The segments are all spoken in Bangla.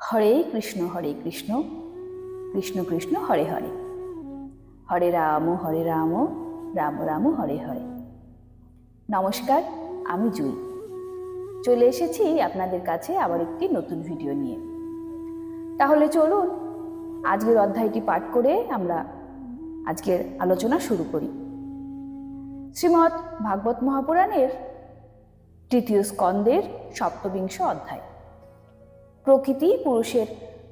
হরে কৃষ্ণ হরে কৃষ্ণ কৃষ্ণ কৃষ্ণ, হরে হরে। হরে রাম হরে রাম রাম রাম, হরে হরে। নমস্কার, আমি জুই। চলে এসেছি আপনাদের কাছে আবার একটি নতুন ভিডিও নিয়ে। তাহলে চলুন, আজকের অধ্যায়টি পাঠ করে আমরা আজকের আলোচনা শুরু করি। শ্রীমৎ ভাগবত মহাপুরাণের তৃতীয় স্কন্দের সপ্তবিংশ অধ্যায়। প্রকৃতি পুরুষের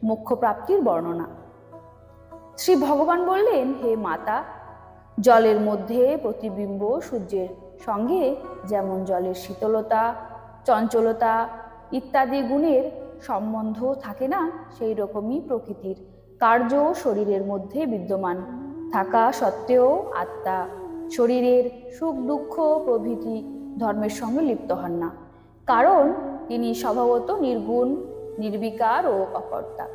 মোক্ষ প্রাপ্তির বর্ণনা। শ্রী ভগবান বললেন, হে মাতা, জলের মধ্যে প্রতিবিম্ব সূর্যের সঙ্গে যেমন জলের শীতলতা, চঞ্চলতা ইত্যাদি গুণের সম্বন্ধ থাকে না, সেই রকমই প্রকৃতির কার্য শরীরের মধ্যে বিদ্যমান থাকা সত্ত্বেও আত্মা শরীরের সুখ, দুঃখ, প্রভৃতি ধর্মের সঙ্গে লিপ্ত হন না। কারণ তিনি স্বভাবত নির্গুণ নির্বিকার ও অকর্তা।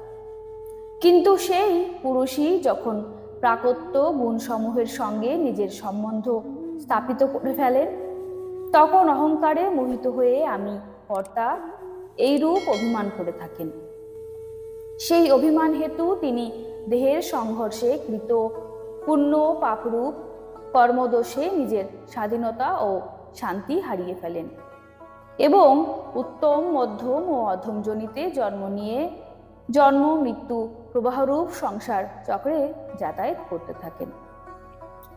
কিন্তু সেই পুরুষই যখন প্রাকত্য গুণসমূহের সঙ্গে নিজের সম্বন্ধ স্থাপিত করে ফেলেন, তখন অহংকারে মোহিত হয়ে আমি কর্তা এই রূপ অভিমান করে থাকেন। সেই অভিমান হেতু তিনি দেহের সংঘর্ষে কৃত পুণ্য পাপরূপ কর্মদোষে নিজের স্বাধীনতা ও শান্তি হারিয়ে ফেলেন। এবং উত্তম, মধ্যম ও অধমজনিতে জন্ম নিয়ে জন্ম, মৃত্যু, প্রবাহরূপ, সংসার চক্রে যাতায়াত করতে থাকেন।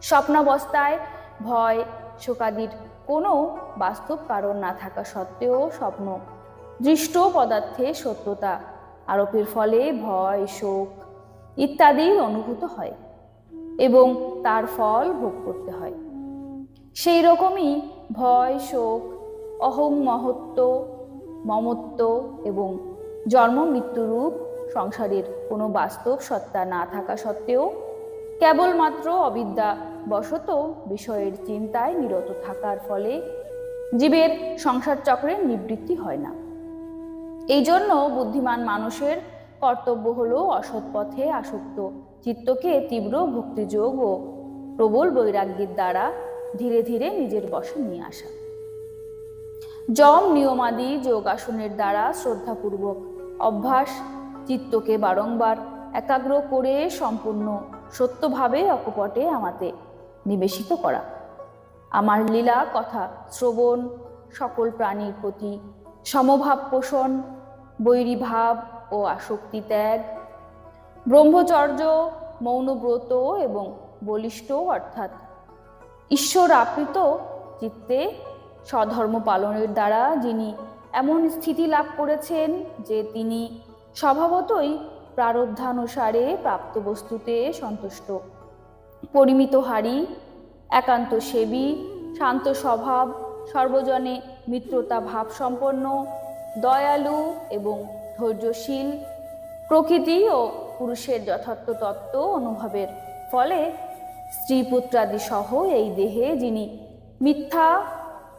স্বপ্নাবস্থায় ভয়, শোকাদির কোনো বাস্তব কারণ না থাকা সত্ত্বেও স্বপ্ন, দৃষ্ট পদার্থে সত্যতা, আরোপের ফলে ভয়, শোক ইত্যাদির অনুভূত হয় এবং তার ফল ভোগ করতে হয়। সেই রকমই ভয়, শোক অহং মহত্ব, মমত্ব এবং জন্ম মৃত্যুরূপ সংসারের কোনো বাস্তব সত্তা না থাকা সত্ত্বেও কেবলমাত্র অবিদ্যা বশত বিষয়ের চিন্তায় নিরত থাকার ফলে জীবের সংসার চক্রের নিবৃত্তি হয় না। এই জন্য বুদ্ধিমান মানুষের কর্তব্য হলো অসৎ পথে আসক্ত চিত্তকে তীব্র ভক্তিযোগ ও প্রবল বৈরাগ্যের দ্বারা ধীরে ধীরে নিজের বশে নিয়ে আসা। যম নিয়মাদি যোগাসনের দ্বারা শ্রদ্ধাপূর্বক। অভ্যাস, চিত্তকে বারংবার একাগ্র করে সম্পূর্ণ, সত্যভাবে অকপটে আমাতে নিবেশিত করা। আমার লীলা, কথা, শ্রবণ, সকল প্রাণীর প্রতি সমভাব পোষণ, বৈরীভাব ও আসক্তি ত্যাগ, ব্রহ্মচর্য, মৌনব্রত এবং বলিষ্ঠ অর্থাৎ ঈশ্বর আপ্রিত চিত্তে স্বধর্ম পালনের দ্বারা যিনি এমন স্থিতি লাভ করেছেন যে তিনি স্বভাবতই প্রারব্ধানুসারে প্রাপ্ত বস্তুতে সন্তুষ্ট। পরিমিত হারি, একান্ত সেবী, শান্ত স্বভাব, সর্বজনে মিত্রতা ভাব সম্পন্ন দয়ালু এবং ধৈর্যশীল প্রকৃতি ও পুরুষের যথার্থ তত্ত্ব অনুভবের ফলে স্ত্রী পুত্রাদি সহ এই দেহে যিনি মিথ্যা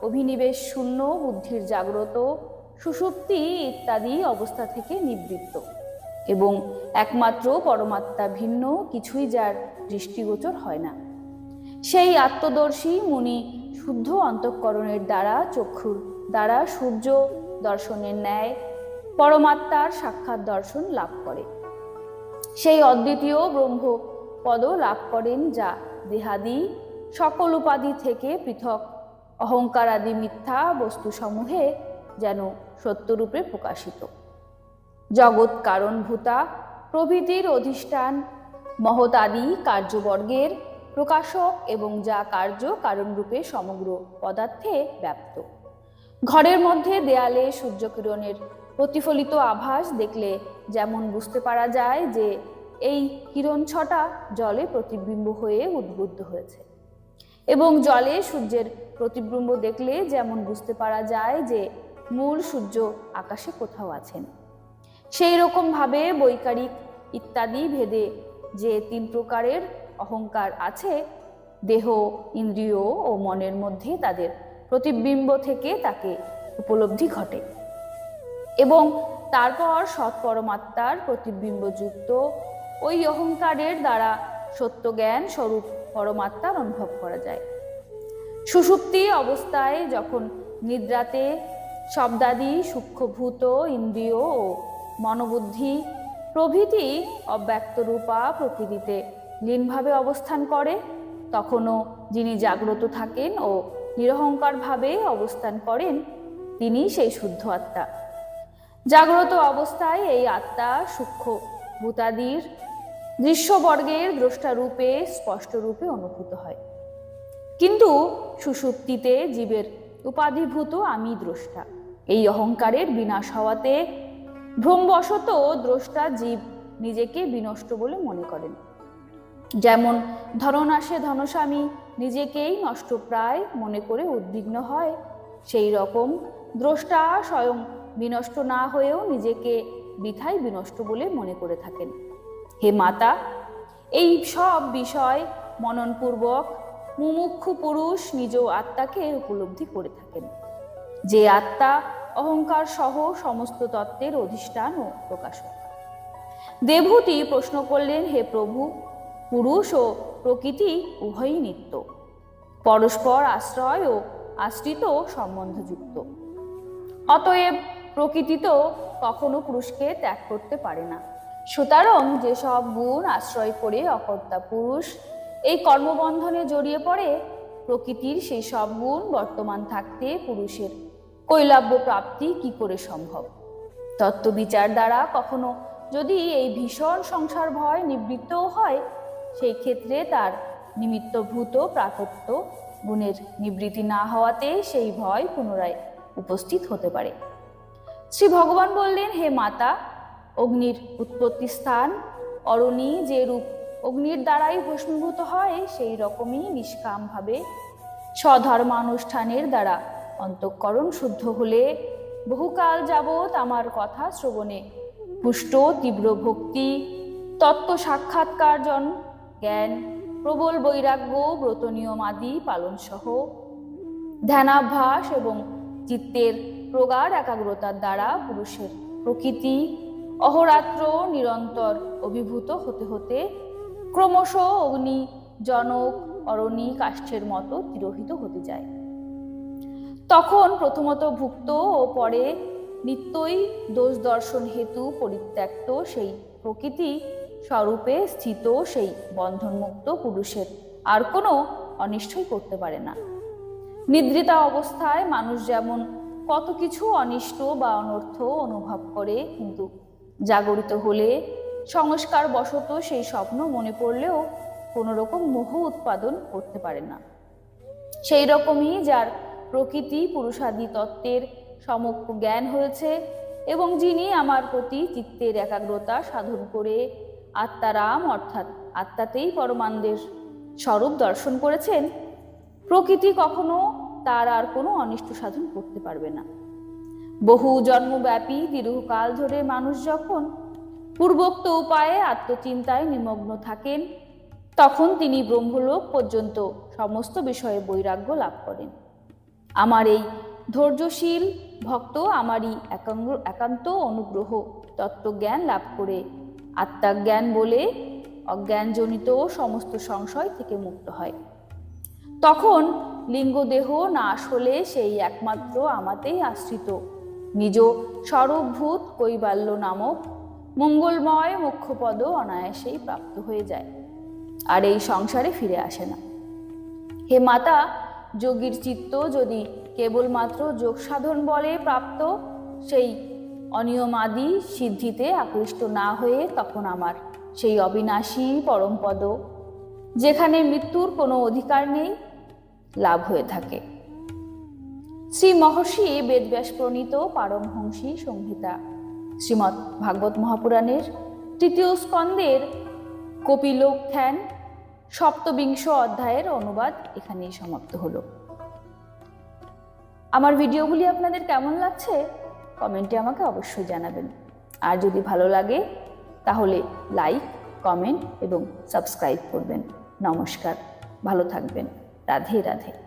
অভিনিবেশ শূন্য, বুদ্ধির জাগ্রত, সুষুপ্তি ইত্যাদি অবস্থা থেকে নিবৃত্ত। এবং একমাত্র পরমাত্মা ভিন্ন, কিছুই যার দৃষ্টিগোচর হয় না। সেই আত্মদর্শী মুনি শুদ্ধ অন্তঃকরণের দ্বারা, চক্ষুর দ্বারা সূর্য দর্শনের ন্যায়, পরমাত্মার সাক্ষাৎ দর্শন লাভ করে। সেই অদ্বিতীয় ব্রহ্ম পদ লাভ করেন যা দেহাদি সকল উপাধি থেকে পৃথক অহংকার আদি মিথ্যা বস্তুসমূহে যেন সত্যরূপে প্রকাশিত। জগৎ কারণ ভূতা প্রভৃতির অধিষ্ঠান মহতাদি কার্যবর্গের প্রকাশক এবং যা কার্য কারণরূপে সমগ্র পদার্থে ব্যাপ্ত। ঘরের মধ্যে দেয়ালে সূর্যকিরণের প্রতিফলিত আভাস দেখলে যেমন বুঝতে পারা যায় যে এই কিরণ ছটা জলে প্রতিবিম্ব হয়ে উদ্বুদ্ধ হয়েছে। এবং জলে সূর্যের প্রতিবিম্ব দেখলে যেমন বুঝতে পারা যায় যে মূল সূর্য আকাশে কোথাও আছেন। সেই রকমভাবে বৈকারিক ইত্যাদি ভেদে যে তিন প্রকারের অহংকার আছে, দেহ, ইন্দ্রিয় ও মনের মধ্যে তাদের প্রতিবিম্ব থেকে তাকে উপলব্ধি ঘটে। এবং তারপর সৎ পরমাত্মার প্রতিবিম্বযুক্ত ওই অহংকারের দ্বারা সত্য জ্ঞান স্বরূপ পরমাত্মার অনুভব করা যায়। সুষুপ্তি অবস্থায় যখন নিদ্রাতে শব্দাদি, সূক্ষ্মভূত, ইন্দ্রিয় ও মনোবুদ্ধি প্রভৃতি অব্যক্ত রূপা প্রকৃতিতে লীনভাবে অবস্থান করে, তখনও যিনি জাগ্রত থাকেন ও নিরহংকারভাবে অবস্থান করেন, তিনি সেই শুদ্ধ আত্মা। জাগ্রত অবস্থায় এই আত্মা সূক্ষ্ম ভূতাদির দৃশ্যবর্গের দ্রষ্টারূপে স্পষ্টরূপে অনুভূত হয়। কিন্তু সুষুপ্তিতে জীবের উপাধিভূত আমি দ্রষ্টা। এই অহংকারের বিনাশ হওয়াতে ভ্রমবশত দ্রষ্টা জীব নিজেকে বিনষ্ট বলে মনে করেন। যেমন ধননাশে ধনস্বামী নিজেকেই নষ্টপ্রায় মনে করে উদ্বিগ্ন হয়, সেই রকম দ্রষ্টা স্বয়ং বিনষ্ট না হয়েও নিজেকে বৃথায় বিনষ্ট বলে মনে করে থাকেন। হে মাতা, এই সব বিষয় মননপূর্বক মুমুক্ষু পুরুষ নিজ আত্মাকে উপলব্ধি করে থাকেন। যে আত্মা অহংকার সহ সমস্ত তত্ত্বের অধিষ্ঠান ও প্রকাশক। দেবহূতি প্রশ্ন করলেন, হে প্রভু, পুরুষ ও প্রকৃতি উভয়ই নিত্য। পরস্পর আশ্রয় ও আশ্রিত সম্বন্ধযুক্ত। অতএব প্রকৃতি তো কখনো পুরুষকে ত্যাগ করতে পারে না। সুতরাং যেসব গুণ আশ্রয় করে অকর্তা পুরুষ এই কর্মবন্ধনে জড়িয়ে পড়ে প্রকৃতির সেই সব গুণ বর্তমান থাকতে পুরুষের। কৈলাব্য প্রাপ্তি কি করে সম্ভব? তত্ত্ব বিচার দ্বারা কখনো যদি এই ভীষণ সংসার ভয় নিবৃত্তও হয়, সেই ক্ষেত্রে তার নিমিত্তভূত প্রাকত্য গুণের নিবৃত্তি না হওয়াতে সেই ভয় পুনরায় উপস্থিত হতে পারে। শ্রী ভগবান বললেন, হে মাতা, অগ্নির উৎপত্তি স্থান, অরণি যে রূপ অগ্নির দ্বারাই ভস্মীভূত হয়, সেই রকমই নিষ্কামভাবে স্বধর্মানুষ্ঠানের দ্বারা অন্তঃকরণ শুদ্ধ হলে বহুকাল যাবৎ আমার কথা শ্রবণে। পুষ্ট, তীব্র ভক্তি, তত্ত্ব সাক্ষাৎকারজন, জ্ঞান, প্রবল বৈরাগ্য, ব্রত নিয়ম আদি পালনসহ ধ্যানাভ্যাস এবং চিত্তের প্রগাঢ় একাগ্রতার দ্বারা পুরুষের প্রকৃতি অহরাত্র নিরন্তর অভিভূত হতে হতে ক্রমশ অগ্নি, জনক অরণি কাষ্ঠের মতো তিরোহিত হতে যায়। তখন প্রথমত ভুক্ত ও পরে নিত্যই দোষ দর্শন হেতু পরিত্যক্ত সেই প্রকৃতি স্বরূপে স্থিত সেই বন্ধনমুক্ত পুরুষের আর কোনো অনিষ্টই করতে পারে না। নিদ্রিতা অবস্থায় মানুষ যেমন কত কিছু অনিষ্ট বা অনর্থ অনুভব করে, কিন্তু জাগরিত হলে সংস্কার বশত সেই স্বপ্ন মনে পড়লেও কোনো রকম মোহ উৎপাদন করতে পারে না। সেই রকমই যার প্রকৃতি পুরুষাদি তত্ত্বের সমক্ষ জ্ঞান হয়েছে এবং যিনি আমার প্রতি চিত্তের একাগ্রতা সাধন করে আত্মারাম অর্থাৎ আত্মাতেই পরমানন্দের স্বরূপ দর্শন করেছেন, প্রকৃতি কখনো তার আর কোনো অনিষ্ট সাধন করতে পারবে না। বহু জন্মব্যাপী দীর্ঘকাল ধরে মানুষ যখন পূর্বোক্ত উপায়ে আত্মচিন্তায় নিমগ্ন থাকেন। তখন তিনি ব্রহ্মলোক পর্যন্ত সমস্ত বিষয়ে বৈরাগ্য লাভ করেন। আমার এই ধৈর্যশীল ভক্ত আমারই একাঙ্গ, একান্ত অনুগ্রহ, তত্ত্বজ্ঞান লাভ করে আত্মাজ্ঞান বলে অজ্ঞানজনিত সমস্ত সংশয় থেকে মুক্ত হয়। তখন লিঙ্গদেহ নাশ হলে সেই একমাত্র আমাতেই আশ্রিত। নিজ স্বরূপভূত কৈবাল্য নামক মঙ্গলময় মুখ্যপদ অনায়াসেই প্রাপ্ত হয়ে যায়, আর এই সংসারে ফিরে আসে না। হে মাতা, যোগীর চিত্ত যদি কেবলমাত্র যোগ সাধন বলে প্রাপ্ত, সেই অনিয়মাদি সিদ্ধিতে আকৃষ্ট না হয়ে তখন আমার সেই অবিনাশী পরমপদ, যেখানে মৃত্যুর কোনো অধিকার নেই, লাভ হয়ে থাকে। শ্রী মহর্ষি বেদব্যাস প্রণীত পারমহংসী সংহিতা শ্রীমৎ ভাগবত মহাপুরাণের তৃতীয় স্কন্দের কপিলোখ্যান সপ্তবিংশ অধ্যায়ের অনুবাদ এখানেই সমাপ্ত হলো। আমার ভিডিওগুলি আপনাদের কেমন লাগছে কমেন্টে আমাকে অবশ্যই জানাবেন। আর যদি ভালো লাগে, তাহলে লাইক, কমেন্ট এবং সাবস্ক্রাইব করবেন। নমস্কার, ভালো থাকবেন। রাধে রাধে।